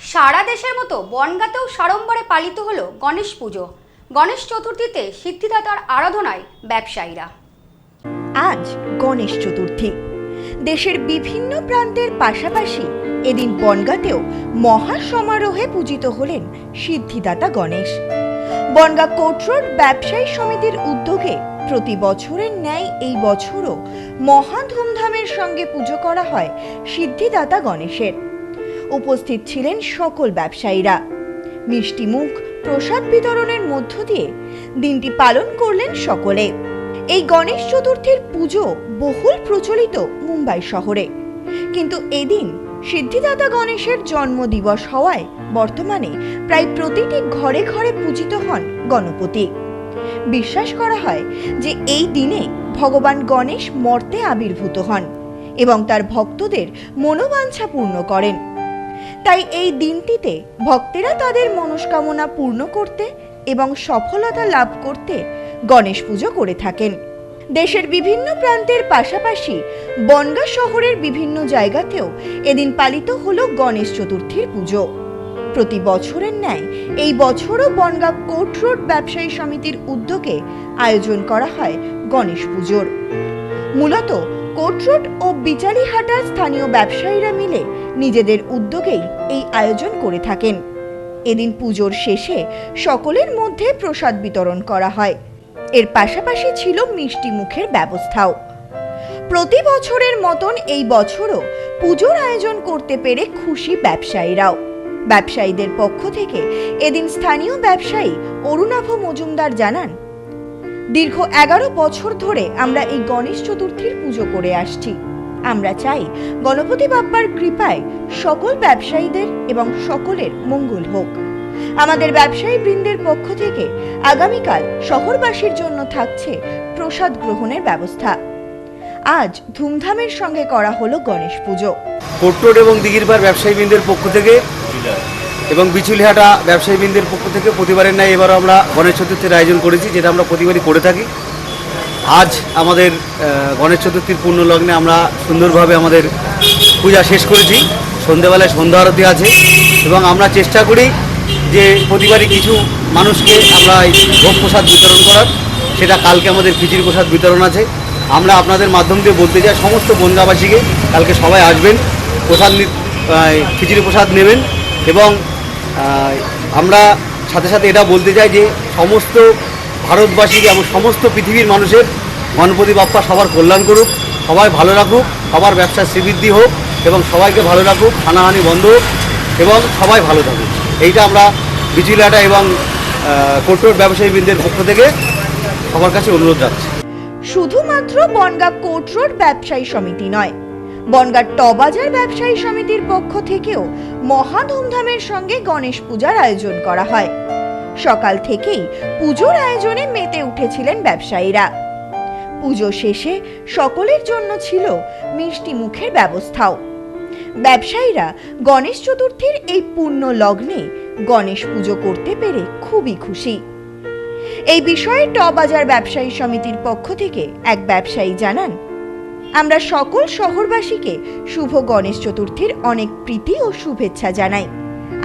সারা দেশের মতো বনগাঁতেও সাড়ম্বরে পালিত হলো গণেশ পুজো। গণেশ চতুর্থীতে সিদ্ধিদাতার আরাধনায় ব্যবসায়ীরা। আজ গণেশ চতুর্থী। দেশের বিভিন্ন প্রান্তের পাশাপাশি এদিন বনগাঁতেও মহা সমারোহে পূজিত হলেন সিদ্ধিদাতা গণেশ। বনগা কোট রোড ব্যবসায়ী সমিতির উদ্যোগে প্রতি বছরের ন্যায় এই বছরও মহা ধুমধামের সঙ্গে পুজো করা হয় সিদ্ধিদাতা গণেশের। উপস্থিত ছিলেন সকল ব্যবসায়ীরা। মিষ্টিমুখ প্রসাদ বিতরণের মধ্য দিয়ে দিনটি পালন করলেন সকলে। এই গণেশ চতুর্থীর পুজো বহুল প্রচলিত মুম্বাই শহরে। কিন্তু এদিন সিদ্ধিদাতা গণেশের জন্মদিবস হওয়ায় বর্তমানে প্রায় প্রতিটি ঘরে ঘরে পূজিত হন গণপতি। বিশ্বাস করা হয় যে এই দিনে ভগবান গণেশ মর্তে আবির্ভূত হন এবং তার ভক্তদের মনোবাঞ্ছা পূর্ণ করেন। তাই এই দিনটিতে ভক্তেরা তাদের মনস্কামনা পূর্ণ করতে এবং সফলতা লাভ করতে গণেশ পুজো করে থাকেন। দেশের বিভিন্ন প্রান্তের পাশাপাশি বনগা শহরের বিভিন্ন জায়গাতেও এদিন পালিত হলো গণেশ চতুর্থীর পুজো। প্রতি বছরের ন্যায় এই বছরও বনগা কোর্ট রোড ব্যবসায়ী সমিতির উদ্যোগে আয়োজন করা হয় গণেশ পুজোর। মূলত কোট রোড ও বিচারিহাটার স্থানীয় ব্যবসায়ীরা মিলে নিজেদের উদ্যোগেই এই আয়োজন করে থাকেন। এদিন পুজোর শেষে সকলের মধ্যে প্রসাদ বিতরণ করা হয়। এর পাশাপাশি ছিল মিষ্টি মুখের ব্যবস্থাও। প্রতি বছরের মতন এই বছরও পুজোর আয়োজন করতে পেরে খুশি ব্যবসায়ীরাও। ব্যবসায়ীদের পক্ষ থেকে এদিন স্থানীয় ব্যবসায়ী অরুণাভ মজুমদার জানান দীর্ঘ এগারো বছর ধরে আমরা এই গণেশ চতুর্থীর পুজো করে আসছি। আমরা চাই গণপতি বাপ্পার কৃপায় সকল ব্যবসায়ীদের এবং সকলের মঙ্গল হোক। আমাদের ব্যবসায়ী বৃন্দের পক্ষ থেকে আগামীকাল শহরবাসীর জন্য থাকছে প্রসাদ গ্রহণের ব্যবস্থা। আজ ধুমধামের সঙ্গে করা হলো গণেশ পুজো। কোট্টোড এবং দিঘিরপাড় ব্যবসায়ীবৃন্দের পক্ষ থেকে এবং বিচুলিহাটা ব্যবসায়ীবৃন্দের পক্ষ থেকে প্রতিবারের ন্যায় এবারও আমরা গণেশ চতুর্থীর আয়োজন করেছি, যেটা আমরা প্রতিবারই করে থাকি। আজ আমাদের গণেশ চতুর্থীর পূর্ণ লগ্নে আমরা সুন্দরভাবে আমাদের পূজা শেষ করেছি। সন্ধ্যেবেলায় সন্ধ্যা আরতি আছে এবং আমরা চেষ্টা করি যে প্রতিবারই কিছু মানুষকে আমরা এই ভোগ প্রসাদ বিতরণ করার, সেটা কালকে আমাদের খিচিড়ি প্রসাদ বিতরণ আছে। আমরা আপনাদের মাধ্যম দিয়ে বলতে চাই, সমস্ত বনগাবাসীকে কালকে সবাই আসবেন, প্রসাদ খিচুড়ি প্রসাদ নেবেন এবং আমরা সাথে সাথে এটা বলতে চাই যে সমস্ত ভারতবাসীকে এবং সমস্ত পৃথিবীর মানুষের গণপতি বাপ্পা সবার কল্যাণ করুক, সবাই ভালো রাখুক, সবার ব্যবসার শ্রীবৃদ্ধি হোক এবং সবাইকে ভালো রাখুক, হানাহানি বন্ধ হোক এবং সবাই ভালো থাকুক। এইটা আমরা বিচুলাটা এবং কোট্টোর ব্যবসায়ীবৃন্দের পক্ষ থেকে সবার কাছে অনুরোধ রাখছি শুধুমাত্র বনগা কোট রোড ব্যবসায়ী সমিতি নয় বনগাঁ টবাজার ব্যবসায়ী সমিতির পক্ষ থেকেও মহা ধুমধামের সঙ্গে গণেশ পূজার আয়োজন করা হয়। সকাল থেকেই পুজোর আয়োজনে মেতে উঠেছিলেন ব্যবসায়ীরা। পুজো শেষে সকলের জন্য ছিল মিষ্টি মুখের ব্যবস্থাও। ব্যবসায়ীরা গণেশ চতুর্থীর এই পূর্ণ লগ্নে গণেশ পুজো করতে পেরে খুবই খুশি। এই বিষয়ে টবাজার ব্যবসায়ী সমিতির পক্ষ থেকে এক ব্যবসায়ী জানান আমরা সকল শহরবাসীকে শুভ গণেশ চতুর্থীর অনেক প্রীতি ও শুভেচ্ছা জানাই।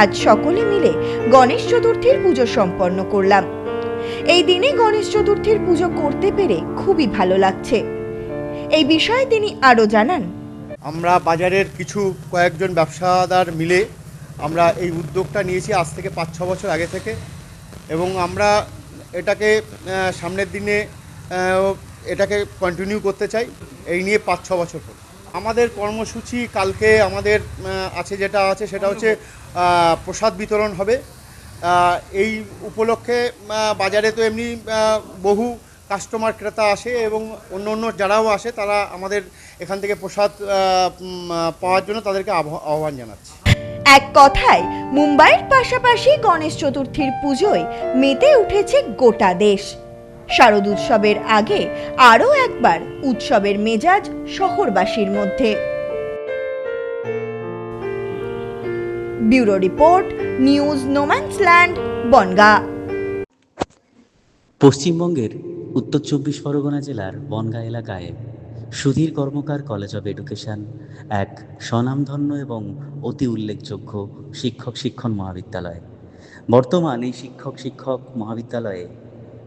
আজ সকলে মিলে গণেশ চতুর্থীর পুজো সম্পন্ন করলাম। এই দিনে গণেশ চতুর্থীর পুজো করতে পেরে খুবই ভালো লাগছে। এই বিষয়ে তিনি আরও জানান। আমরা বাজারের কিছু কয়েকজন ব্যবসাদার মিলে আমরা এই উদ্যোগটা নিয়েছি আজ থেকে পাঁচ ছ বছর আগে থেকে। এবং আমরা এটাকে সামনের দিনে এটাকে কন্টিনিউ করতে চাই, এই নিয়ে পাঁচ, ছ বছর পর আমাদের কর্মসূচি কালকে আমাদের আছে যেটা আছে সেটা হচ্ছে প্রসাদ বিতরণ হবে। এই উপলক্ষে বাজারে তো এমনি বহু কাস্টমার ক্রেতা আসে এবং অন্য অন্য যারাও আসে, তারা আমাদের এখান থেকে প্রসাদ পাওয়ার জন্য তাদেরকে আহ্বান জানাচ্ছি। এক কথায়, মুম্বাইয়ের পাশাপাশি গণেশ চতুর্থীর পুজোয় মেতে উঠেছে গোটা দেশ। শারদ উৎসবের আগে আরও একবার উৎসবের মেজাজ শহরবাসীর মধ্যে। Bureau report, news No Man's Land Bongaon. পশ্চিমবঙ্গের উত্তর চব্বিশ পরগনা জেলার বনগাঁ এলাকায় Sudhir Karmakar college of education এক স্বনামধন্য এবং অতি উল্লেখযোগ্য শিক্ষক শিক্ষণ মহাবিদ্যালয়। বর্তমান শিক্ষক শিক্ষক মহাবিদ্যালয়ে